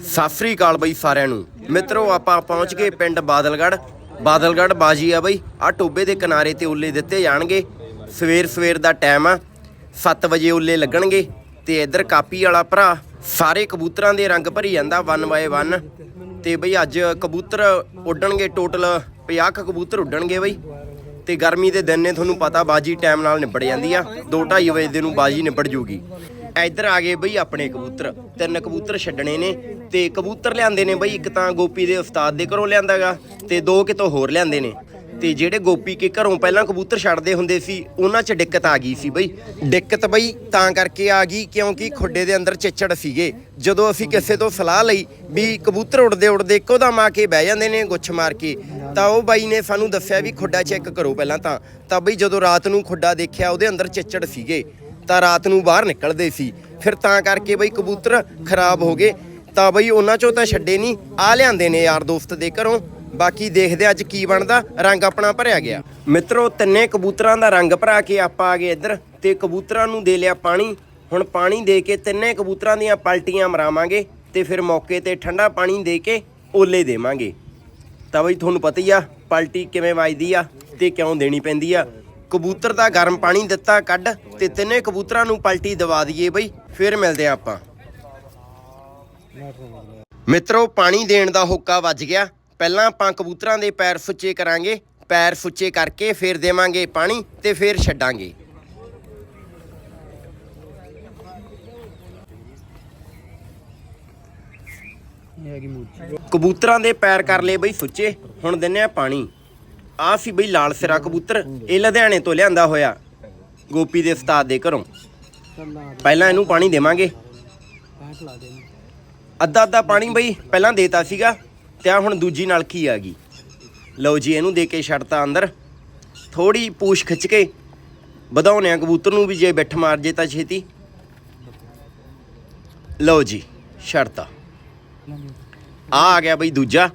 ਸਤਿ ਸ੍ਰੀ ਅਕਾਲ ਬਈ ਸਾਰਿਆਂ ਨੂੰ। ਮਿੱਤਰੋ, ਆਪਾਂ ਪਹੁੰਚ ਗਏ ਪਿੰਡ ਬਾਦਲਗੜ੍ਹ। ਬਾਦਲਗੜ੍ਹ ਬਾਜੀ ਆ ਬਈ ਆ ਟੋਬੇ ਦੇ ਕਿਨਾਰੇ ਤੇ ਉੱਲੇ ਦਿੱਤੇ ਜਾਣਗੇ। ਸਵੇਰ ਸਵੇਰ ਦਾ ਟਾਈਮ ਆ 7 ਵਜੇ ਉੱਲੇ ਲੱਗਣਗੇ ਤੇ ਇੱਧਰ ਕਾਪੀ ਵਾਲਾ ਭਰਾ ਸਾਰੇ ਕਬੂਤਰਾਂ ਦੇ ਰੰਗ ਭਰੀ ਜਾਂਦਾ 1 ਬਾਏ 1 ਤੇ ਬਈ ਅੱਜ ਕਬੂਤਰ ਉੱਡਣਗੇ ਟੋਟਲ 50 ਕੁ ਕਬੂਤਰ ਉੱਡਣਗੇ ਬਈ। ਤੇ ਗਰਮੀ ਦੇ ਦਿਨ ਨੇ, ਤੁਹਾਨੂੰ ਪਤਾ ਬਾਜੀ ਟਾਈਮ ਨਾਲ ਨਿਬੜ ਜਾਂਦੀ ਆ। 2:30 ਵਜੇ ਦੇ ਨੂੰ ਬਾਜੀ ਨਿਬੜ ਜੂਗੀ। ਇੱਧਰ ਆ ਗਏ ਬਈ ਆਪਣੇ ਕਬੂਤਰ। ਤਿੰਨ ਕਬੂਤਰ ਛੱਡਣੇ ਨੇ ਤੇ ਕਬੂਤਰ ਲਿਆਂਦੇ ਨੇ ਬਈ, ਇੱਕ ਤਾਂ ਗੋਪੀ ਦੇ ਉਸਤਾਦ ਦੇ ਘਰੋਂ ਲਿਆਂਦਾਗਾ ਤੇ ਦੋ ਕਿਤੋਂ ਹੋਰ ਲਿਆਂਦੇ ਨੇ। ਤੇ ਜਿਹੜੇ ਗੋਪੀ ਕੇ ਘਰੋਂ ਪਹਿਲਾਂ ਕਬੂਤਰ ਛੱਡਦੇ ਹੁੰਦੇ ਸੀ, ਉਹਨਾਂ 'ਚ ਦਿੱਕਤ ਆ ਗਈ ਸੀ ਬਈ। ਦਿੱਕਤ ਬਈ ਤਾਂ ਕਰਕੇ ਆ ਗਈ ਕਿਉਂਕਿ ਖੁੱਡੇ ਦੇ ਅੰਦਰ ਚਿੱਚੜ ਸੀਗੇ। ਜਦੋਂ ਅਸੀਂ ਕਿਸੇ ਤੋਂ ਸਲਾਹ ਲਈ ਵੀ ਕਬੂਤਰ ਉੱਡਦੇ ਉੱਡਦੇ ਇੱਕੋ ਦਮ ਆ ਕੇ ਬਹਿ ਜਾਂਦੇ ਨੇ ਗੁੱਛ ਮਾਰ ਕੇ, ਤਾਂ ਉਹ ਬਾਈ ਨੇ ਸਾਨੂੰ ਦੱਸਿਆ ਵੀ ਖੁੱਡਾ ਚੈੱਕ ਕਰੋ ਪਹਿਲਾਂ ਤਾਂ। ਤਾਂ ਬਈ ਜਦੋਂ ਰਾਤ ਨੂੰ ਖੁੱਡਾ ਦੇਖਿਆ, ਉਹਦੇ ਅੰਦਰ ਚਿੱਚੜ ਸੀਗੇ। ਤਾਂ ਰਾਤ ਨੂੰ ਬਾਹਰ ਨਿਕਲਦੇ ਸੀ। ਫਿਰ ਤਾਂ ਕਰਕੇ ਬਈ ਕਬੂਤਰ ਖਰਾਬ ਹੋ ਗਏ। ਤਾਂ ਬਈ ਉਹਨਾਂ ਚੋਂ ਤਾਂ ਛੱਡੇ ਨਹੀਂ। ਆ ਲਿਆਂਦੇ ਨੇ ਯਾਰ ਦੋਸਤ ਦੇ ਘਰੋਂ। ਬਾਕੀ ਦੇਖਦੇ ਹਾਂ ਅੱਜ ਕੀ ਬਣਦਾ। ਰੰਗ ਆਪਣਾ ਭਰਿਆ ਗਿਆ। ਮਿੱਤਰੋ, ਤਿੰਨੇ ਕਬੂਤਰਾਂ ਦਾ ਰੰਗ ਭਰਾ ਕੇ ਆਪਾਂ ਆ ਗਏ ਇੱਧਰ। ਤੇ ਕਬੂਤਰਾਂ ਨੂੰ ਦੇ ਲਿਆ ਪਾਣੀ। ਹੁਣ ਪਾਣੀ ਦੇ ਕੇ ਤਿੰਨੇ ਕਬੂਤਰਾਂ ਦੀਆਂ ਪਲਟੀਆਂ ਮਰਾਵਾਂਗੇ। ਤੇ ਫਿਰ ਮੌਕੇ ਤੇ ਠੰਡਾ ਪਾਣੀ ਦੇ ਕੇ ਓਲੇ ਦੇਵਾਂਗੇ। ਤਾਂ ਬਈ ਤੁਹਾਨੂੰ ਪਤਾ ਹੀ ਆ, ਪਲਟੀ ਕਿਵੇਂ ਵੱਜਦੀ ਆ ਤੇ ਕਿਉਂ ਦੇਣੀ ਪੈਂਦੀ ਆ। ਕਬੂਤਰ ਦਾ ਗਰਮ ਪਾਣੀ ਦਿੱਤਾ, ਕੱਢ ਤੇ ਤਿੰਨੇ ਕਬੂਤਰਾਂ ਨੂੰ ਪਲਟੀ ਦਵਾ ਦਈਏ ਬਈ, ਫਿਰ ਮਿਲਦੇ ਆ ਆਪਾਂ। ਮਿੱਤਰੋ, ਪਾਣੀ ਦੇਣ ਦਾ ਹੋਕਾ ਵੱਜ ਗਿਆ। ਪਹਿਲਾਂ ਆਪਾਂ ਕਬੂਤਰਾਂ ਦੇ ਪੈਰ ਸੁੱਚੇ ਕਰਾਂਗੇ। ਪੈਰ ਸੁੱਚੇ ਕਰਕੇ ਫਿਰ ਦੇਵਾਂਗੇ ਪਾਣੀ ਤੇ ਫਿਰ ਛੱਡਾਂਗੇ। ਕਬੂਤਰਾਂ ਦੇ ਪੈਰ ਕਰ ਲਏ ਬਈ ਸੁੱਚੇ ਹੁਣ ਦਿੰਨੇ ਆ ਪਾਣੀ। ਆ ਸੀ ਬਈ ਲਾਲ ਸਿਰਾ ਕਬੂਤਰ। ਇਹ ਲੁਧਿਆਣੇ ਤੋਂ ਲਿਆਂਦਾ ਹੋਇਆ। ਗੋਪੀ ਦੇ ਉਸਤਾਦ ਦੇ ਘਰੋਂ। ਪਹਿਲਾਂ ਇਹਨੂੰ ਪਾਣੀ ਦੇਵਾਂਗੇ। ਅੱਧਾ ਅੱਧਾ ਪਾਣੀ ਬਈ ਪਹਿਲਾਂ ਦੇਤਾ ਸੀਗਾ ਤੇ ਆ ਹੁਣ ਦੂਜੀ ਨਲਕੀ ਆ ਗਈ। ਲਓ ਜੀ ਇਹਨੂੰ ਦੇ ਕੇ ਛੱਡਤਾ ਅੰਦਰ। ਥੋੜੀ ਪੂਛ ਖਿੱਚ ਕੇ ਵਧਾਉਣੇ ਆ ਕਬੂਤਰ ਨੂੰ ਵੀ ਜੇ ਬਿੱਠ ਮਾਰ ਜੇ ਤਾਂ ਛੇਤੀ। ਲਓ ਜੀ ਛੱਡਤਾ। ਆ ਆ ਗਿਆ ਬਈ ਦੂਜਾ।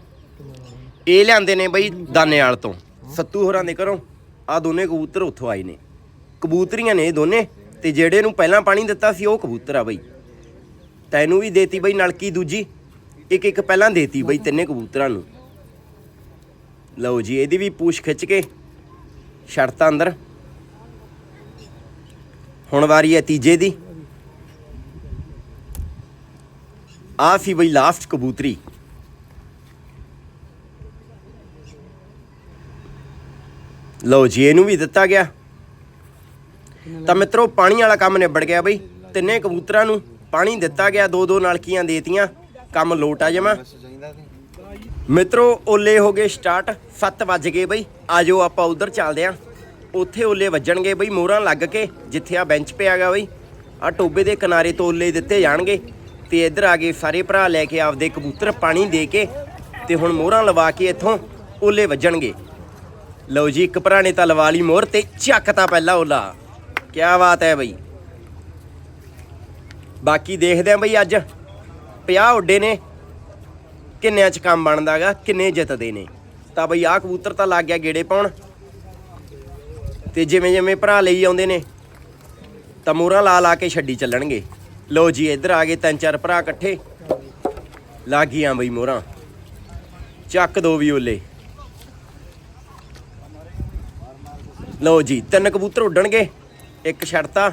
ਇਹ ਲਿਆਂਦੇ ਨੇ ਬਈ ਦਾਨੇਵਾਲ ਤੋਂ। ਸੱਤੂ ਹੋਰਾਂ ਦੇ ਘਰੋਂ ਆ ਦੋਨੇ ਕਬੂਤਰ ਉੱਥੋਂ ਆਏ ਨੇ। ਕਬੂਤਰੀਆਂ ਨੇ ਇਹ ਦੋਨੇ ਤੇ ਜਿਹੜੇ ਨੂੰ ਪਹਿਲਾਂ ਪਾਣੀ ਦਿੱਤਾ ਸੀ ਉਹ ਕਬੂਤਰ ਆ ਬਈ। ਤੈਨੂੰ ਵੀ ਦੇਤੀ ਬਈ ਨਲਕੀ ਦੂਜੀ, ਇੱਕ ਇੱਕ ਪਹਿਲਾਂ ਦੇਤੀ ਬਈ ਤਿੰਨੇ ਕਬੂਤਰਾਂ ਨੂੰ। ਲਓ ਜੀ, ਇਹਦੀ ਵੀ ਪੂਛ ਖਿੱਚ ਕੇ ਛੜਤਾ ਅੰਦਰ। ਹੁਣ ਵਾਰੀ ਹੈ ਤੀਜੇ ਦੀ। ਆ ਸੀ ਬਈ ਲਾਸਟ ਕਬੂਤਰੀ। ਲਓ ਜੀ, ਇਹਨੂੰ ਵੀ ਦਿੱਤਾ ਗਿਆ। ਤਾਂ ਮਿੱਤਰੋ, ਪਾਣੀ ਵਾਲਾ ਕੰਮ ਨਿਬੜ ਗਿਆ ਬਈ। ਤਿੰਨੇ ਕਬੂਤਰਾਂ ਨੂੰ ਪਾਣੀ ਦਿੱਤਾ ਗਿਆ, ਦੋ ਦੋ ਨਲਕੀਆਂ ਦੇਤੀਆਂ। ਕੰਮ ਲੋਟ ਆ ਜਮਾ। ਮਿੱਤਰੋ, ਓਲੇ ਹੋ ਗਏ ਸਟਾਰਟ। 7 ਵੱਜ ਗਏ ਬਈ। ਆਜੋ ਆਪਾਂ ਉਧਰ ਚੱਲਦੇ ਆਂ। ਉੱਥੇ ਓਲੇ ਵੱਜਣਗੇ ਬਈ, ਮੋਹਰਾਂ ਲੱਗ ਕੇ, ਜਿੱਥੇ ਆ ਬੈਂਚ ਪਿਆਗਾ ਬਈ। ਆ ਟੋਬੇ ਦੇ ਕਿਨਾਰੇ ਤੋਂ ਓਲੇ ਦਿੱਤੇ ਜਾਣਗੇ। ਤੇ ਇੱਧਰ ਆ ਗਏ ਸਾਰੇ ਭਰਾ ਲੈ ਕੇ ਆਪਦੇ ਕਬੂਤਰ ਪਾਣੀ ਦੇ ਕੇ, ਤੇ ਹੁਣ ਮੋਹਰਾਂ ਲਵਾ ਕੇ ਇੱਥੋਂ ਓਲੇ ਵੱਜਣਗੇ। ਲਓ ਜੀ, ਇੱਕ ਭਰਾ ਨੇ ਤਾਂ ਲਵਾ ਲਈ ਮੋਹਰ ਤੇ ਚੱਕਤਾ ਪਹਿਲਾ ਓਲਾ ਕੀ ਬਾਤ ਹੈ ਬਈ। ਬਾਕੀ ਦੇਖਦੇ ਆਂ ਬਈ ਅੱਜ। 50 ਉੱਡੇ ਨੇ। ਕਿੰਨਿਆਂ ਚ ਕੰਮ ਬਣਦਾਗਾ ਕਿੰਨੇ ਜਿੱਤਦੇ ਨੇ। ਤਾਂ ਬਈ ਆਹ ਕਬੂਤਰ ਤਾਂ ਲੱਗ ਗਿਆ ਗੇੜੇ ਪਾਉਣ। ਤੇ ਜਿਵੇਂ ਜਿਵੇਂ ਭਰਾ ਲਈ ਆਉਂਦੇ ਨੇ, ਤਾਂ ਮੋਹਰਾਂ ਲਾ ਲਾ ਕੇ ਛੱਡੀ ਚੱਲਣਗੇ। ਲਓ ਜੀ, ਇੱਧਰ ਆ ਗਏ ਤਿੰਨ ਚਾਰ ਭਰਾ ਇਕੱਠੇ। ਲੱਗ ਗਈਆਂ ਬਈ ਮੋਹਰਾਂ। ਚੱਕ ਦੋ ਵੀ ਓਲੇ ਲਓ ਜੀ, ਤਿੰਨ ਕਬੂਤਰ ਉੱਡਣਗੇ, ਇੱਕ ਛੱਡਤਾ,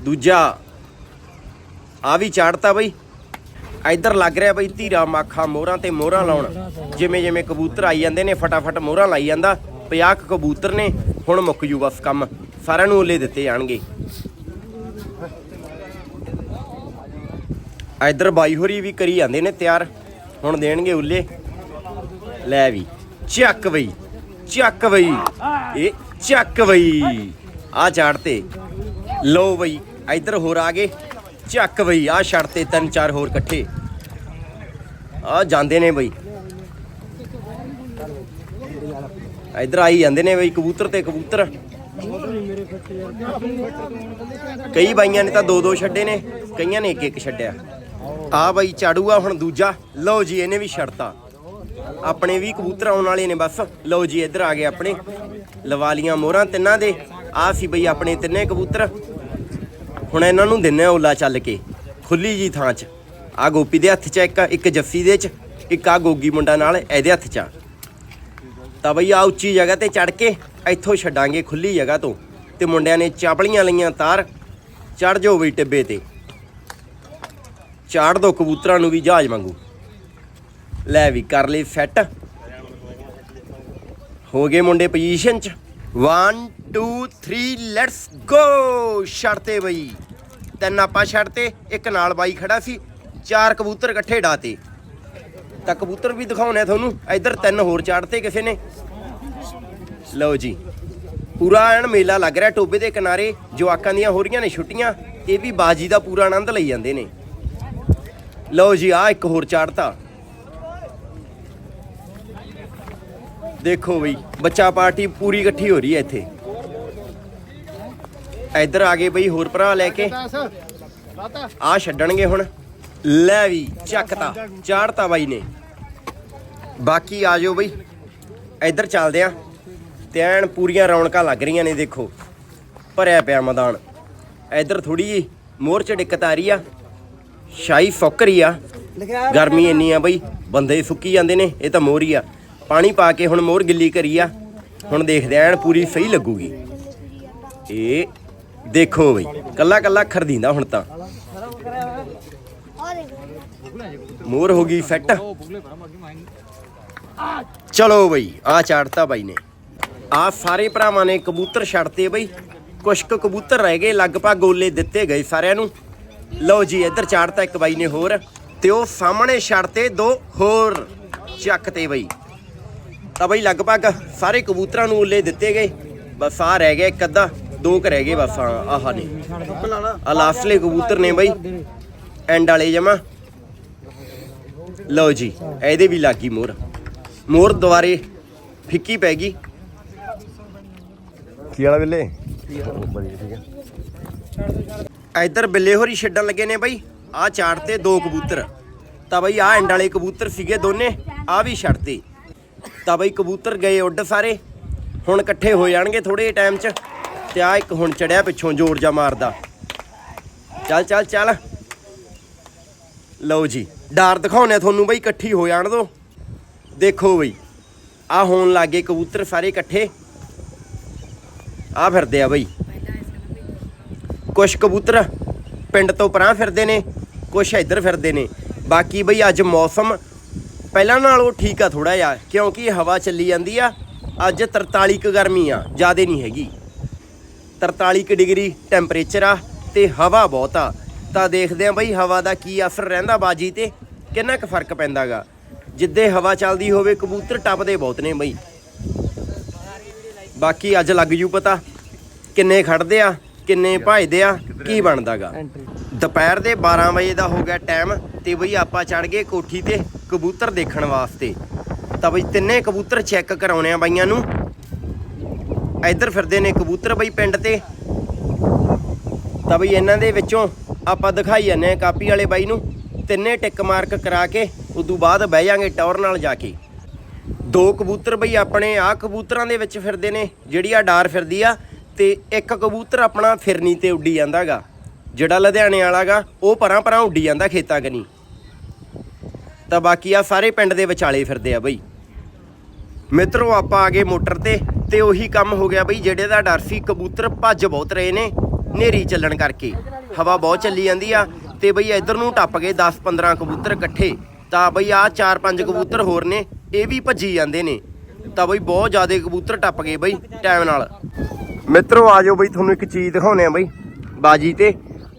ਦੂਜਾ ਆ ਵੀ ਚਾੜਤਾ ਬਈ। ਇੱਧਰ ਲੱਗ ਰਿਹਾ ਬਈ ਧੀਰਾ ਮਾਖਾ ਮੋਹਰਾਂ ਤੇ ਮੋਹਰਾਂ ਲਾਉਣ। ਜਿਵੇਂ ਜਿਵੇਂ ਕਬੂਤਰ ਆਈ ਜਾਂਦੇ ਨੇ, ਫਟਾਫਟ ਮੋਹਰਾਂ ਲਾਈ ਜਾਂਦਾ। 50 ਕੁ ਕਬੂਤਰ ਨੇ, ਹੁਣ ਮੁੱਕ ਜੂ ਬਸ ਕੰਮ। ਸਾਰਿਆਂ ਨੂੰ ਓਲੇ ਦਿੱਤੇ ਜਾਣਗੇ। ਇੱਧਰ ਬਾਈ ਹੋਰੀ ਵੀ ਕਰੀ ਜਾਂਦੇ ਨੇ ਤਿਆਰ। ਹੁਣ ਦੇਣਗੇ ਉੱਲੇ ਲੈ ਵੀ, ਚੱਕ ਬਈ ਚੱਕ ਬਈ। ਇਹ ਚੱਕ ਬਈ। ਆ ਚਾੜਤੇ ਲੋ ਬਈ, ਇੱਧਰ ਹੋਰ ਆ ਗਏ। ਚੱਕ ਬਈ, ਆ ਛੱਡਤੇ ਤਿੰਨ ਚਾਰ ਹੋਰ ਇਕੱਠੇ। ਆ ਜਾਂਦੇ ਨੇ ਬਈ। ਇੱਧਰ ਆਈ ਜਾਂਦੇ ਨੇ ਬਈ, ਕਬੂਤਰ ਤੇ ਕਬੂਤਰ। ਕਈ ਬਾਈਆਂ ਨੇ ਤਾਂ ਦੋ ਦੋ ਛੱਡੇ ਨੇ, ਕਈਆਂ ਨੇ ਇੱਕ ਇੱਕ ਛੱਡਿਆ। ਆ ਬਾਈ ਚਾੜੂਆ ਹੁਣ ਦੂਜਾ। ਲਓ ਜੀ, ਇਹਨੇ ਵੀ ਛੱਡਤਾ। ਆਪਣੇ ਵੀ ਕਬੂਤਰ ਆਉਣ ਵਾਲੇ ਨੇ ਬਸ। ਲਓ ਜੀ, ਇੱਧਰ ਆ ਗਏ ਆਪਣੇ। ਲਵਾ ਲਵਾਲੀਆਂ ਮੋਹਰਾਂ ਤਿੰਨਾਂ ਦੇ। ਆ ਸੀ ਬਈ ਆਪਣੇ ਤਿੰਨੇ ਕਬੂਤਰ। ਹੁਣ ਇਹਨਾਂ ਨੂੰ ਦਿੰਨੇ ਓਲਾ ਚੱਲ ਕੇ, ਖੁੱਲੀ ਜੀ ਥਾਂ 'ਚ। ਆ ਗੋਪੀ ਦੇ ਹੱਥ 'ਚ ਇੱਕ ਇੱਕ ਜੱਸੀ ਦੇ 'ਚ, ਇੱਕ ਆ ਗੋਗੀ ਮੁੰਡਾ ਨਾਲ ਇਹਦੇ ਹੱਥ 'ਚ ਆ। ਤਾਂ ਬਈ ਆ ਉੱਚੀ ਜਗ੍ਹਾ ਤੇ ਚੜ ਕੇ ਇੱਥੋਂ ਛੱਡਾਂਗੇ ਖੁੱਲੀ ਜਗ੍ਹਾ ਤੋਂ। ਤੇ ਮੁੰਡਿਆਂ ਨੇ ਚਾਪਲੀਆਂ ਲਈਆਂ ਤਾਰ। ਚੜ ਜਾਓ ਬਈ ਟਿੱਬੇ ਤੇ। ਚਾੜ ਦੋ ਕਬੂਤਰਾਂ ਨੂੰ ਵੀ ਜਹਾਜ਼ ਵਾਂਗੂ। ਲੈ ਵੀ ਕਰ ਲਈ ਸੈੱਟ ਹੋ ਗਏ ਮੁੰਡੇ ਪੋਜੀਸ਼ਨ 'ਚ। 1 2 3 ਲੈਟਸ ਗੋ ਛੱਡਤੇ ਬਈ। ਤਿੰਨ ਆਪਾਂ ਛੱਡਤੇ, ਇੱਕ ਨਾਲ ਬਾਈ ਖੜਾ ਸੀ, ਚਾਰ ਕਬੂਤਰ ਇਕੱਠੇ ਡਾਤੇ ਤਾਂ ਕਬੂਤਰ ਵੀ ਦਿਖਾਉਣੇ ਤੁਹਾਨੂੰ, ਇੱਧਰ ਤਿੰਨ ਹੋਰ ਚਾੜਤੇ ਕਿਸੇ ਨੇ। ਲਓ ਜੀ, ਪੂਰਾ ਐਨ ਮੇਲਾ ਲੱਗ ਰਿਹਾ ਟੋਬੇ ਦੇ ਕਿਨਾਰੇ ਜਵਾਕਾਂ ਦੀਆਂ ਹੋ ਰਹੀਆਂ ਨੇ ਛੁੱਟੀਆਂ, ਇਹ ਵੀ ਬਾਜੀ ਦਾ ਪੂਰਾ ਆਨੰਦ ਲਈ ਜਾਂਦੇ ਨੇ। ਲਓ ਜੀ ਆ ਇੱਕ ਹੋਰ ਚਾੜਤਾ ਦੇਖੋ ਬਈ, ਬੱਚਾ ਪਾਰਟੀ ਪੂਰੀ ਇਕੱਠੀ ਹੋ ਰਹੀ ਹੈ ਇੱਥੇ। ਇੱਧਰ ਆ ਗਏ ਬਈ ਹੋਰ ਭਰਾ ਲੈ ਕੇ। ਆ ਛੱਡਣਗੇ ਹੁਣ। ਲੈ ਵੀ, ਚੱਕਤਾ, ਚਾੜਤਾ ਬਾਈ ਨੇ। ਬਾਕੀ ਆ ਜਾਓ ਬਈ। ਇੱਧਰ ਚੱਲਦੇ ਆ। ਤੇ ਐਨ ਪੂਰੀਆਂ ਰੌਣਕਾਂ ਲੱਗ ਰਹੀਆਂ ਨੇ, ਦੇਖੋ। ਭਰਿਆ ਪਿਆ ਮੈਦਾਨ। ਇੱਧਰ ਥੋੜੀ ਜੀ ਮੋਹਰ ਚ ਦਿੱਕਤ ਆ ਰਹੀ ਆ। ਸ਼ਾਹੀ ਫੁੱਕਰੀ ਆ। ਗਰਮੀ ਇੰਨੀ ਆ ਬਈ, ਬੰਦੇ ਸੁੱਕੀ ਜਾਂਦੇ ਨੇ, ਇਹ ਤਾਂ ਮੋਹਰੀ ਆ। ਪਾਣੀ ਪਾ ਕੇ ਹੁਣ ਮੋਰ ਗਿੱਲੀ ਕਰੀ ਆ। ਹੁਣ ਦੇਖਦੇ ਆਂ ਪੂਰੀ ਸਹੀ ਲੱਗੂਗੀ। ਇਹ ਦੇਖੋ ਬਈ, ਕੱਲਾ ਕੱਲਾ ਖਰਦੀਂਦਾ ਹੁਣ ਤਾਂ। ਮੋਰ ਹੋ ਗਈ ਫਿੱਟ। ਚਲੋ ਬਈ ਆ ਚਾੜਤਾ ਬਾਈ ਨੇ। ਆ ਸਾਰੇ ਭਰਾਵਾਂ ਨੇ ਕਬੂਤਰ ਛੱਡਤੇ ਬਈ। ਕੁਛ ਕੁ ਕਬੂਤਰ ਰਹਿ ਗਏ, ਲਗਭਗ ਗੋਲੇ ਦਿੱਤੇ ਗਏ ਸਾਰਿਆਂ ਨੂੰ। ਲਓ ਜੀ, ਇੱਧਰ ਚਾੜਤਾ ਇੱਕ ਬਾਈ ਨੇ ਹੋਰ। ਤੇ ਉਹ ਸਾਹਮਣੇ ਛੱਡਤੇ ਦੋ ਹੋਰ ਚੱਕ ਤੇ ਬਈ। ਤਾਂ ਬਈ ਲਗਭਗ ਸਾਰੇ ਕਬੂਤਰਾਂ ਨੂੰ ਉੱਲੇ ਦਿੱਤੇ ਗਏ। ਬਸ ਆ ਰਹਿ ਗਿਆ ਇੱਕ ਅੱਧਾ ਦੋ ਕ ਰਹਿ ਗਏ ਬਸ ਆਹ ਨੇ। ਆ ਲਾਸਟਲੇ ਕਬੂਤਰ ਨੇ ਬਈ। ਐਂਡ ਵਾਲੇ ਜਮਾ। ਲਓ ਜੀ ਇਹਦੇ ਵੀ ਲੱਗੀ ਮੋਹਰ। ਮੋਹਰ ਦੁਬਾਰੇ ਫਿੱਕੀ ਪੈ ਗਈ। ਕੀ ਵਾਲਾ ਬਿੱਲੇ? ਇੱਧਰ ਬਿੱਲੇ ਹੋਰੀ ਛੱਡਣ ਲੱਗੇ ਨੇ ਬਈ। ਆ ਚਾੜ ਤੇ ਦੋ ਕਬੂਤਰ। ਤਾਂ ਬਈ ਆ ਐਂਡ ਵਾਲੇ ਕਬੂਤਰ ਸੀਗੇ ਦੋਨੇ ਆ ਵੀ ਛੱਡਤੇ ਤਾਂ ਬਈ ਕਬੂਤਰ ਗਏ ਉੱਡ ਸਾਰੇ। ਹੁਣ ਇਕੱਠੇ ਹੋ ਜਾਣਗੇ ਥੋੜੇ ਟਾਈਮ 'ਚ ਤੇ ਆ ਇੱਕ ਹੁਣ ਚੜਿਆ ਪਿੱਛੋਂ ਜ਼ੋਰ ਜਾ ਮਾਰਦਾ। ਚੱਲ ਚੱਲ ਚੱਲ। ਲਓ ਜੀ, ਡਾਰ ਦਿਖਾਉਣੇ ਤੁਹਾਨੂੰ ਬਈ ਇਕੱਠੀ ਹੋ ਜਾਣ ਦੋ। ਦੇਖੋ ਬਈ ਆ ਹੋਣ ਲੱਗੇ ਕਬੂਤਰ ਸਾਰੇ ਇਕੱਠੇ। ਆ ਫਿਰਦੇ ਆ ਬਈ। ਕੁਛ ਕਬੂਤਰ ਪਿੰਡ ਤੋਂ ਪਰਾਂ ਫਿਰਦੇ ਨੇ, ਕੁਛ ਇੱਧਰ ਫਿਰਦੇ ਨੇ। ਬਾਕੀ ਬਈ ਅੱਜ ਮੌਸਮ ਪਹਿਲਾਂ ਨਾਲੋਂ ਠੀਕ ਆ ਥੋੜਾ ਜਿਹਾ, ਕਿਉਂਕਿ ਹਵਾ ਚੱਲੀ ਜਾਂਦੀ ਆ। ਅੱਜ 43 ਕੁ ਗਰਮੀ ਆ, ਜ਼ਿਆਦਾ ਨਹੀਂ ਹੈਗੀ। 43 ਕੁ ਡਿਗਰੀ ਟੈਂਪਰੇਚਰ ਆ ਤੇ ਹਵਾ ਬਹੁਤ ਆ। ਤਾਂ ਦੇਖਦੇ ਆ ਬਈ ਹਵਾ ਦਾ ਕੀ ਅਸਰ ਰਹਿੰਦਾ ਬਾਜੀ ਤੇ, ਕਿੰਨਾ ਕੁ ਫ਼ਰਕ ਪੈਂਦਾਗਾ। ਜਿੱਦੇ ਹਵਾ ਚੱਲਦੀ ਹੋਵੇ, ਕਬੂਤਰ ਟੱਪਦੇ ਬਹੁਤ ਨੇ ਬਈ। ਬਾਕੀ ਅੱਜ ਲੱਗ ਜੂ ਪਤਾ ਕਿੰਨੇ ਖੜਦੇ ਆ, ਕਿੰਨੇ ਭਜਦੇ ਆ, ਕੀ ਬਣਦਾਗਾ। ਦੁਪਹਿਰ ਦੇ 12 ਵਜੇ ਦਾ ਹੋ ਗਿਆ ਟਾਈਮ ਤੇ ਬਈ ਆਪਾਂ ਚੜ ਗਏ ਕੋਠੀ ਤੇ ਕਬੂਤਰ ਦੇਖਣ ਵਾਸਤੇ। ਤਾਂ ਬਈ ਤਿੰਨੇ ਕਬੂਤਰ ਚੈੱਕ ਕਰਾਉਣੇ ਆ ਬਾਈਆਂ ਨੂੰ। ਇੱਧਰ ਫਿਰਦੇ ਨੇ ਕਬੂਤਰ ਬਈ ਪਿੰਡ ਤੇ। ਤਾਂ ਬਈ ਇਹਨਾਂ ਦੇ ਵਿੱਚੋਂ ਆਪਾਂ ਦਿਖਾਈ ਜਾਂਦੇ ਆ ਕਾਪੀ ਵਾਲੇ ਬਾਈ ਨੂੰ। ਤਿੰਨੇ ਟਿਕ ਮਾਰਕ ਕਰਾ ਕੇ ਉਦੋਂ ਬਾਅਦ ਬਹਿ ਜਾਾਂਗੇ ਟੌਰ ਨਾਲ ਜਾ ਕੇ। ਦੋ ਕਬੂਤਰ ਬਈ ਆਪਣੇ ਆ ਕਬੂਤਰਾਂ ਦੇ ਵਿੱਚ ਫਿਰਦੇ ਨੇ, ਜਿਹੜੀ ਆ ਡਾਰ ਫਿਰਦੀ ਆ ਤੇ ਇੱਕ ਕਬੂਤਰ ਆਪਣਾ ਫਿਰਨੀ ਤੇ ਉੱਡੀ ਜਾਂਦਾਗਾ। ਜਿਹੜਾ ਲੁਧਿਆਣੇ ਵਾਲਾਗਾ, ਉਹ ਪਰਾਂ ਪਰਾਂ ਉੱਡੀ ਜਾਂਦਾ ਖੇਤਾਂ ਕਨੀ। ਤਾਂ ਬਾਕੀ ਆ ਸਾਰੇ ਪਿੰਡ ਦੇ ਵਿਚਾਲੇ ਫਿਰਦੇ ਆ ਬਈ। ਮਿੱਤਰੋ, ਆਪਾਂ ਆ ਗਏ ਮੋਟਰ ਤੇ ਤੇ ਉਹੀ ਕੰਮ ਹੋ ਗਿਆ ਬਈ, ਜਿਹੜੇ ਦਾ ਡਰ ਸੀ, ਕਬੂਤਰ ਭੱਜ ਬਹੁਤ ਰਹੇ ਨੇ ਨੇਰੀ ਚੱਲਣ ਕਰਕੇ। ਹਵਾ ਬਹੁਤ ਚੱਲੀ ਜਾਂਦੀ ਆ, ਤੇ ਬਈ ਇੱਧਰ ਨੂੰ ਟੱਪ ਗਏ 10-15 ਕਬੂਤਰ ਇਕੱਠੇ। ਤਾਂ ਬਈ ਆ 4-5 ਕਬੂਤਰ ਹੋਰ ਨੇ, ਇਹ ਵੀ ਭੱਜੀ ਜਾਂਦੇ ਨੇ। ਤਾਂ ਬਈ ਬਹੁਤ ਜ਼ਿਆਦਾ ਕਬੂਤਰ ਟੱਪ ਗਏ ਬਈ, ਟਾਈਮ ਨਾਲ। ਮਿੱਤਰੋ, ਆ ਜਾਓ ਬਈ, ਤੁਹਾਨੂੰ ਇੱਕ ਚੀਜ਼ ਦਿਖਾਉਣੇ ਆ ਬਈ, ਬਾਜੀ ਤੇ।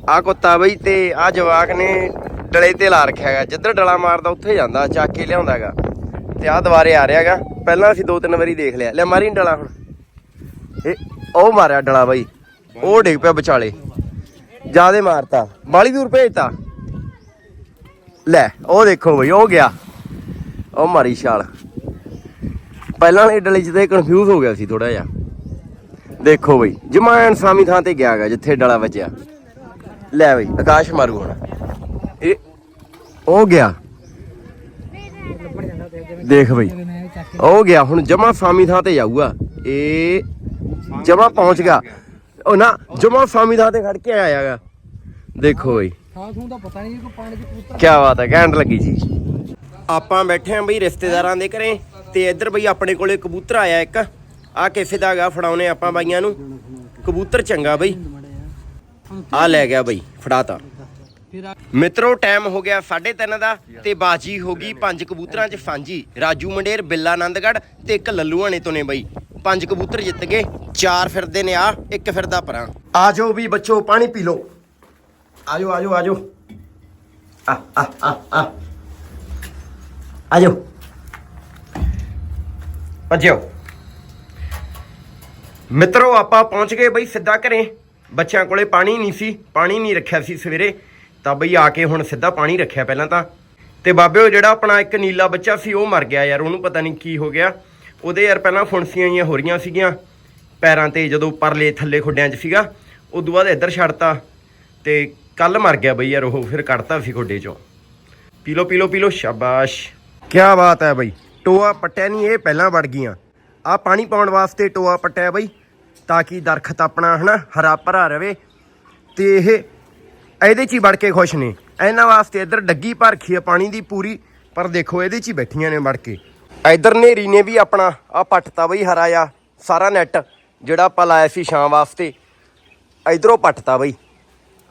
ਆ ਕੁੱਤਾ ਬਈ ਤੇ ਆ ਜਵਾਕ ਨੇ ਡਲੇ ਤੇ ਲਾ ਰੱਖਿਆ ਹੈਗਾ। ਜਿੱਧਰ ਡਲਾ ਮਾਰਦਾ ਉੱਥੇ ਜਾਂਦਾ, ਚੱਕ ਕੇ ਲਿਆਉਂਦਾ ਹੈਗਾ। ਤੇ ਆ ਦੁਬਾਰੇ ਆ ਰਿਹਾ ਹੈਗਾ। ਪਹਿਲਾਂ ਅਸੀਂ ਦੋ ਤਿੰਨ ਵਾਰੀ ਦੇਖ ਲਿਆ। ਲੈ ਮਾਰੀ ਨੀ ਡਲਾ ਹੁਣ। ਇਹ ਉਹ ਮਾਰਿਆ ਡਲਾ ਬਾਈ। ਉਹ ਡਿੱਗ ਪਿਆ ਵਿਚਾਲੇ। ਜਿਆਦੇ ਮਾਰਤਾ। ਬਾਲੀ ਦੂਰ ਭੇਜਤਾ। ਲੈ, ਉਹ ਦੇਖੋ ਬਈ, ਉਹ ਗਿਆ। ਉਹ ਮਾਰੀ ਛਾਲ। ਪਹਿਲਾਂ ਵਾਲੇ ਡਲੇ ਚ ਤੇ ਕਨਫਿਊਜ਼ ਹੋ ਗਿਆ ਸੀ ਥੋੜਾ ਜਿਹਾ। ਦੇਖੋ ਬਈ ਜਮਾਨ ਸਾਮੀ ਥਾਂ ਤੇ ਗਿਆ ਗਾ ਜਿੱਥੇ ਡਲਾ ਵੱਜਿਆ ਲੈ ਬਈ ਆਕਾਸ਼ ਮਾਰੂ ਹੁਣ। ਇਹ ਉਹ ਗਿਆ। ਦੇਖ ਬਈ ਉਹ ਗਿਆ ਹੁਣ ਜਮਾ ਸਾਮੀ ਥਾਂ ਤੇ ਜਾਊਗਾ। ਇਹ ਜਮਾ ਪਹੁੰਚ ਗਿਆ। ਉਹ ਨਾ ਜਮਾ ਸਾਮੀ ਥਾਂ ਤੇ ਖੜ ਕੇ ਆਇਆਗਾ ਦੇਖੋ ਬਈ। ਕਿ ਬਾਤ ਹੈ ਘੈਂਟ ਲੱਗੀ ਜੀ ਆਪਾਂ ਬੈਠੇ ਆਂ ਬਈ ਰਿਸ਼ਤੇਦਾਰਾਂ ਦੇ ਘਰੇ ਤੇ ਇੱਧਰ ਬਈ ਆਪਣੇ ਕੋਲੇ ਕਬੂਤਰ ਆਇਆ ਇੱਕ। ਆ ਕਿਸੇ ਦਾ ਹੈਗਾ ਫੜਾਉਨੇ ਆਪਾਂ ਬਾਈਆਂ ਨੂੰ। ਕਬੂਤਰ ਚੰਗਾ ਬਈ। ਆ ਲੈ ਗਿਆ ਬਈ, ਫੜਾਤਾ। ਫਿਰ ਆ ਮਿੱਤਰੋ ਟਾਈਮ ਹੋ ਗਿਆ 3:30 ਦਾ ਤੇ ਬਾਜੀ ਹੋ ਗਈ ਪੰਜ ਕਬੂਤਰਾਂ 'ਚ ਸਾਂਝੀ। ਰਾਜੂ ਮੰਡੇਰ, ਬਿੱਲਾ ਆਨੰਦਗੜ੍ਹ ਤੇ ਇੱਕ ਲੱਲੂਆਣੇ ਤੋਂ ਨੇ ਬਈ। ਪੰਜ ਕਬੂਤਰ ਜਿੱਤ ਗਏ, ਚਾਰ ਫਿਰਦੇ ਨੇ ਆ, ਇੱਕ ਫਿਰਦਾ ਪਰਾਂ। ਆ ਜਾਓ ਵੀ ਬੱਚੋ, ਪਾਣੀ ਪੀ ਲਓ। ਆ ਜਾਓ ਆ ਜਾਓ ਆ ਜਾਓ। ਆ ਆ ਆ ਆ। ਆ ਜਾਓ। ਭੱਜਿਓ। ਮਿੱਤਰੋ, ਆਪਾਂ ਪਹੁੰਚ ਗਏ ਬਈ ਸਿੱਧਾ ਘਰੇ। ਬੱਚਿਆਂ ਕੋਲੇ ਪਾਣੀ ਨਹੀਂ ਸੀ, ਪਾਣੀ ਨਹੀਂ ਰੱਖਿਆ ਸੀ ਸਵੇਰੇ, ਤਾਂ ਬਈ ਆ ਕੇ ਹੁਣ ਸਿੱਧਾ ਪਾਣੀ ਰੱਖਿਆ ਪਹਿਲਾਂ ਤਾਂ। ਤੇ ਬਾਬੇ ਉਹ ਜਿਹੜਾ ਆਪਣਾ ਇੱਕ ਨੀਲਾ ਬੱਚਾ ਸੀ, ਉਹ ਮਰ ਗਿਆ ਯਾਰ, ਉਹਨੂੰ ਪਤਾ ਨਹੀਂ ਕੀ ਹੋ ਗਿਆ। ਉਹਦੇ ਯਾਰ ਪਹਿਲਾਂ ਫੁਣਸੀਆਂ ਜੀਆਂ ਹੋ ਰਹੀਆਂ ਸੀਗੀਆਂ, ਪੈਰਾਂ ਤੇ ਜਦੋਂ ਪਰਲੇ ਥੱਲੇ ਖੁੱਡਿਆਂ 'ਚ ਸੀਗਾ, ਉਦੋਂ ਬਾਅਦ ਇੱਧਰ ਛੱਡਤਾ। ਤੇ ਕੱਲ ਮਰ ਗਿਆ ਬਈ ਯਾਰ, ਉਹ ਫਿਰ ਕੱਢਤਾ ਸੀ ਖੁੱਡੇ 'ਚੋਂ। ਪੀ ਲੋ ਪੀ ਲੋ ਪੀ ਲੋ ਸ਼ਾਬਾਸ਼। ਕੀ ਬਾਤ ਹੈ ਬਈ, ਟੋਆ ਪੱਟਿਆ ਨਹੀਂ ਇਹ ਪਹਿਲਾਂ ਵੜ ਗਈਆਂ। ਆ ਪਾਣੀ ਪਾਉਣ ਵਾਸਤੇ ਟੋਆ ਪੱਟਿਆ ਬਈ। ਤਾਂ ਕਿ ਦਰਖਤ ਆਪਣਾ, ਹਨਾ, ਹਰਾ ਭਰਾ ਰਵੇ। ਤੇ ਇਹ, ਇਹਦੇ 'ਚ ਹੀ ਵੜ ਕੇ ਖੁਸ਼ ਨੇ। ਇਹਨਾਂ ਵਾਸਤੇ ਇੱਧਰ ਡੱਗੀ ਭਰਖੀ ਆ ਪਾਣੀ ਦੀ ਪੂਰੀ, ਪਰ ਦੇਖੋ ਇਹਦੇ 'ਚ ਹੀ ਬੈਠੀਆਂ ਨੇ ਵੜ ਕੇ। ਇੱਧਰ ਨੇਰੀ ਨੇ ਵੀ ਆਪਣਾ ਆ ਪੱਟਤਾ ਬਈ ਹਰਾ ਆ, ਸਾਰਾ ਨੈਟ, ਜਿਹੜਾ ਆਪਾਂ ਲਾਇਆ ਸੀ ਸ਼ਾਮ ਵਾਸਤੇ। ਇਧਰੋਂ ਪੱਟਤਾ ਬਈ।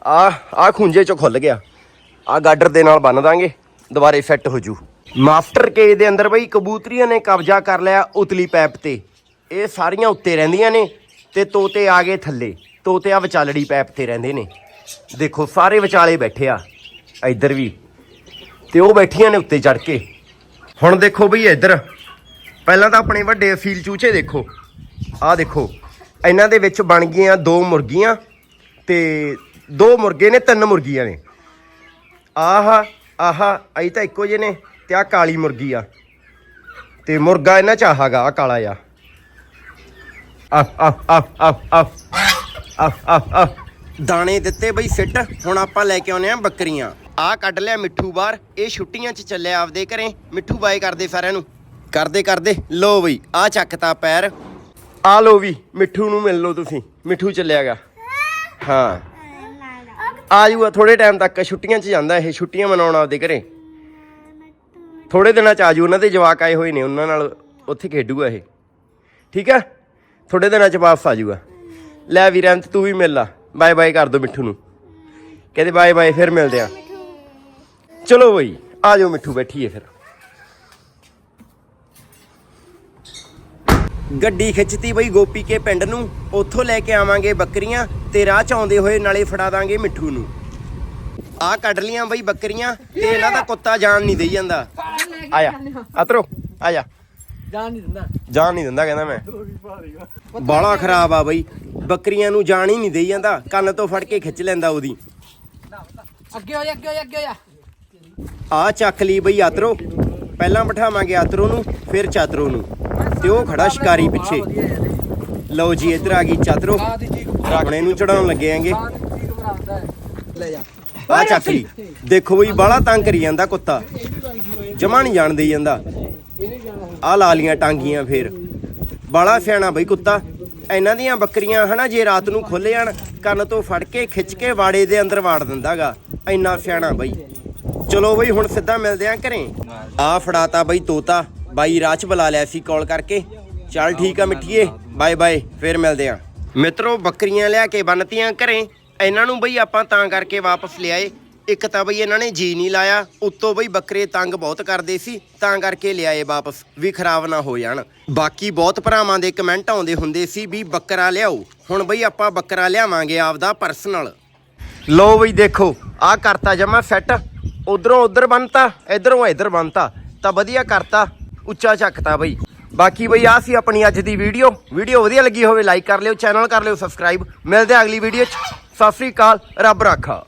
ਆ ਆ ਖੁੰਝੇ 'ਚੋਂ ਖੁੱਲ ਗਿਆ। ਆ ਗਾਡਰ ਦੇ ਨਾਲ ਬੰਨ ਦਾਂਗੇ, ਦੁਬਾਰੇ ਫਿੱਟ ਹੋ ਜੂ। ਮਾਸਟਰ ਕੇ ਦੇ ਅੰਦਰ ਬਈ ਕਬੂਤਰੀਆਂ ਨੇ ਕਬਜ਼ਾ ਕਰ ਲਿਆ ਉਤਲੀ ਪੈਪ ਤੇ। ਇਹ ਸਾਰੀਆਂ ਉੱਤੇ ਰਹਿੰਦੀਆਂ ਨੇ। ਤੇ ਤੋਤੇ ਆ ਗਏ ਥੱਲੇ। ਤੋਤੇ ਆ ਵਿਚਾਲੜੀ ਪੈਪ ਤੇ ਰਹਿੰਦੇ ਨੇ। ਦੇਖੋ, ਸਾਰੇ ਵਿਚਾਲੇ ਬੈਠੇ ਆ। ਇੱਧਰ ਵੀ। ਤੇ ਉਹ ਬੈਠੀਆਂ ਨੇ ਉੱਤੇ ਚੜ ਕੇ। ਹੁਣ ਦੇਖੋ ਬਈ ਇੱਧਰ। ਪਹਿਲਾਂ ਤਾਂ ਆਪਣੇ ਵੱਡੇ ਅਫੀਲ ਚੂਚੇ ਦੇਖੋ। ਆਹ ਦੇਖੋ, ਇਹਨਾਂ ਦੇ ਵਿੱਚ ਬਣ ਗਈਆਂ ਦੋ ਮੁਰਗੀਆਂ ਤੇ ਦੋ ਮੁਰਗੇ ਨੇ, ਤਿੰਨ ਮੁਰਗੀਆਂ ਨੇ। ਆਹ, ਆਹਾ ਅਈ ਤਾਂ ਇੱਕੋ ਜਿਹੇ ਨੇ ਤੇ ਆ ਕਾਲੀ ਮੁਰਗੀ ਆ। ਤੇ ਮੁਰਗਾ ਇਹਨਾਂ ਚ ਆਹਾਗਾ ਆ ਕਾਲਾ ਆ ਦਾਣੇ ਦਿੱਤੇ ਬਈ ਸਿੱਟ, ਹੁਣ ਆਪਾਂ ਲੈ ਕੇ ਆਉਨੇ ਆ ਬੱਕਰੀਆਂ। ਆ ਕੱਢ ਲਿਆ ਮਿੱਠੂ ਬਾਹਰ, ਇਹ ਛੁੱਟੀਆਂ 'ਚ ਚੱਲਿਆ ਆਪਦੇ ਘਰੇ। ਮਿੱਠੂ ਬਾਏ ਕਰਦੇ ਸਾਰਿਆਂ ਨੂੰ। ਕਰਦੇ ਕਰਦੇ ਲੋ ਬਈ ਆ ਚੱਕਤਾ ਪੈਰ। ਆ ਲੋ ਵੀ, ਮਿੱਠੂ ਨੂੰ ਮਿਲ ਲੋ ਤੁਸੀਂ। ਮਿੱਠੂ ਚੱਲਿਆਗਾ। ਹਾਂ। ਆ ਜੂਗਾ ਥੋੜੇ ਟਾਈਮ ਤੱਕ, ਛੁੱਟੀਆਂ 'ਚ ਜਾਂਦਾ ਇਹ, ਛੁੱਟੀਆਂ ਮਨਾਉਣ ਆਪਦੇ ਘਰੇ। ਥੋੜੇ ਦਿਨਾਂ 'ਚ ਆਜੂ, ਉਹਨਾਂ ਦੇ ਜਵਾਕ ਆਏ ਹੋਏ ਨੇ, ਉਹਨਾਂ ਨਾਲ ਉੱਥੇ ਖੇਡੂਗਾ ਇਹ। ਠੀਕ ਆ? ਥੋੜੇ ਦਿਨਾਂ 'ਚ ਵਾਪਸ ਆ ਜਾਊਗਾ। ਲੈ ਵੀਰੰਤ ਤੂੰ ਵੀ ਮਿਲ ਲਾ। ਬਾਏ ਬਾਏ ਕਰ ਦੋ ਮਿੱਠੂ ਨੂੰ। ਕਹਿੰਦੇ ਬਾਏ ਬਾਏ, ਫਿਰ ਮਿਲਦੇ ਆ। ਚਲੋ ਬਈ, ਆ ਜਾਓ ਮਿੱਠੂ, ਬੈਠੀਏ ਫਿਰ। ਗੱਡੀ ਖਿੱਚਤੀ ਬਈ ਗੋਪੀ ਕੇ ਪਿੰਡ ਨੂੰ। ਉੱਥੋਂ ਲੈ ਕੇ ਆਵਾਂਗੇ ਬੱਕਰੀਆਂ ਤੇ ਰਾਹ ਚ ਆਉਂਦੇ ਹੋਏ ਨਾਲੇ ਫੜਾ ਦਾਂਗੇ ਮਿੱਠੂ ਨੂੰ। ਆ ਕੱਢ ਲੀਆਂ ਬਈ ਬੱਕਰੀਆਂ ਤੇ ਇਹਨਾਂ ਦਾ ਕੁੱਤਾ ਜਾਨ ਨਹੀਂ ਦੇਈ ਜਾਂਦਾ। ਆਇਆ ਅਤਰੋ ਆਇਆ। ਜਾਣ ਨਹੀਂ ਦਿੰਦਾ। ਜਾਣ ਨਹੀਂ ਦਿੰਦਾ ਕਹਿੰਦਾ ਮੈਂ। ਬਾਲਾ ਖਰਾਬ ਆ ਬਈ। ਬੱਕਰੀਆਂ ਨੂੰ ਜਾਣ ਹੀ ਨਹੀਂ ਦੇਈ ਜਾਂਦਾ। ਕੰਨ ਤੋਂ ਫੜ ਕੇ ਖਿੱਚ ਲੈਂਦਾ ਉਹਦੀ। ਅੱਗੇ ਹੋ ਜਾ ਅੱਗੇ ਹੋ ਜਾ ਅੱਗੇ ਹੋ ਜਾ। ਆ ਚੱਕ ਲਈ ਬਈ ਆਤਰੋ। ਪਹਿਲਾਂ ਬਿਠਾਵਾਂਗੇ ਆਤਰੋ ਨੂੰ ਫਿਰ ਚਾਤਰੋ ਨੂੰ। ਤੇ ਉਹ ਖੜਾ ਸ਼ਿਕਾਰੀ ਪਿੱਛੇ। ਲਓ ਜੀ ਇੱਧਰ ਆ ਗਈ ਚਾਤਰੋ। ਰਾਖਣੇ ਨੂੰ ਚੜਾਉਣ ਲੱਗੇ ਆਂਗੇ ਆ ਚੀਕ ਬਣਾਉਂਦਾ ਹੈ। ਲੈ ਜਾ। ਆ ਚੱਕ ਲਈ। ਦੇਖੋ ਬਈ ਬਾਲਾ ਤੰਗ ਕਰੀ ਜਾਂਦਾ ਕੁੱਤਾ। ਜਮਾ ਨਹੀਂ ਜਾਣ ਦੇਈ ਜਾਂਦਾ। ਆ ਲਾ ਲੀਆਂ ਟਾਂਗੀਆਂ ਫੇਰ। ਬਾਲਾ ਸਿਆਣਾ ਬਈ ਕੁੱਤਾ। ਇਹਨਾਂ ਦੀਆਂ ਬੱਕਰੀਆਂ ਹਨਾ ਜੇ ਰਾਤ ਨੂੰ ਖੁੱਲ ਜਾਣ, ਕੰਨ ਤੋਂ ਫੜ ਕੇ ਖਿੱਚ ਕੇ ਬਾੜੇ ਦੇ ਅੰਦਰ ਵਾੜ ਦਿੰਦਾਗਾ। ਇੰਨਾ ਸਿਆਣਾ ਬਈ। ਚਲੋ ਬਈ ਹੁਣ ਸਿੱਧਾ ਮਿਲਦੇ ਆਂ ਘਰੇ। ਆ ਫੜਾਤਾ ਬਈ ਤੋਤਾ। ਬਾਈ ਰਾਹ 'ਚ ਬੁਲਾ ਲਿਆ ਸੀ ਕਾਲ ਕਰਕੇ। ਚੱਲ ਠੀਕ ਆ ਮਿੱਠੀਏ। Bye bye. ਫੇਰ ਮਿਲਦੇ ਆਂ। ਮਿੱਤਰੋ, ਬੱਕਰੀਆਂ ਲਿਆ ਕੇ ਬੰਨਤੀਆਂ ਘਰੇ। ਇਹਨਾਂ ਨੂੰ ਬਈ ਆਪਾਂ ਤਾਂ ਕਰਕੇ ਵਾਪਸ ਲਿਆਏ। ਇੱਕ ਤਾਂ ਬਈ ਇਹਨਾਂ ਨੇ ਜੀ ਨਹੀਂ ਲਾਇਆ, ਉੱਤੋਂ ਬਈ ਬੱਕਰੇ ਤੰਗ ਬਹੁਤ ਕਰਦੇ ਸੀ, ਤਾਂ ਕਰਕੇ ਲਿਆਏ ਵਾਪਸ, ਵੀ ਖਰਾਬ ਨਾ ਹੋ ਜਾਣ। ਬਾਕੀ ਬਹੁਤ ਭਰਾਵਾਂ ਦੇ ਕਮੈਂਟ ਆਉਂਦੇ ਹੁੰਦੇ ਸੀ ਵੀ ਬੱਕਰਾ ਲਿਆਓ, ਹੁਣ ਬਈ ਆਪਾਂ ਬੱਕਰਾ ਲਿਆਵਾਂਗੇ ਆਪਦਾ ਪਰਸਨਲ ਲੋ ਬਈ ਦੇਖੋ ਆ ਕਰਤਾ ਜਮਾ ਸੈੱਟ ਉਧਰੋਂ ਉਧਰ ਬੰਨਤਾ, ਇਧਰੋਂ ਇਧਰ ਬੰਨਤਾ, ਤਾਂ ਵਧੀਆ ਕਰਤਾ, ਉੱਚਾ ਚੱਕਤਾ ਬਈ। ਬਾਕੀ ਬਈ ਆ ਸੀ ਆਪਣੀ ਅੱਜ ਦੀ ਵੀਡੀਓ ਵੀਡੀਓ ਵਧੀਆ ਲੱਗੀ ਹੋਵੇ ਲਾਈਕ ਕਰ ਲਿਓ ਚੈਨਲ ਕਰ ਲਿਓ ਸਬਸਕ੍ਰਾਈਬ ਮਿਲਦੇ ਆ ਅਗਲੀ ਵੀਡੀਓ 'ਚ। ਸਤਿ ਸ੍ਰੀ ਅਕਾਲ, ਰੱਬ ਰਾਖਾ।